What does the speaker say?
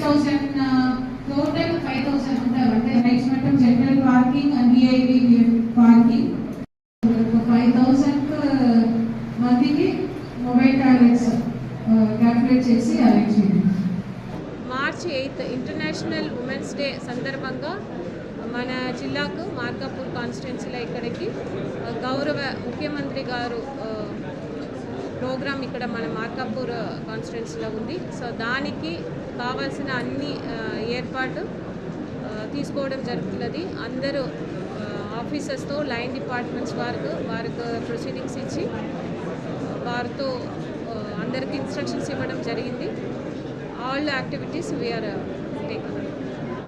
Thousand total five thousand ఉంటారు అంటే next మొత్తం general parking and VIP parking five thousand మందికి మొబైల్ టాయిలెట్స్ క్యాల్కులేట్ చేసి అరేంజ్ చేయండి. March eighth international women's day సందర్భంగా మన జిల్లాకు మార్కాపూర్ కాన్స్టిట్యున్సీలో ఇక్కడికి గౌరవ ముఖ్యమంత్రి గారు ప్రోగ్రాం ఇక్కడ మన మార్కాపూర్ కాన్స్టిట్యున్సీలో ఉంది. సో దానికి కావాల్సిన అన్ని ఏర్పాటు తీసుకోవడం జరుగుతున్నది. అందరూ ఆఫీసర్స్తో లైన్ డిపార్ట్మెంట్స్ వారికి వారికి ప్రొసీడింగ్స్ ఇచ్చి వారితో అందరికీ ఇన్స్ట్రక్షన్స్ ఇవ్వడం జరిగింది. All activities we are take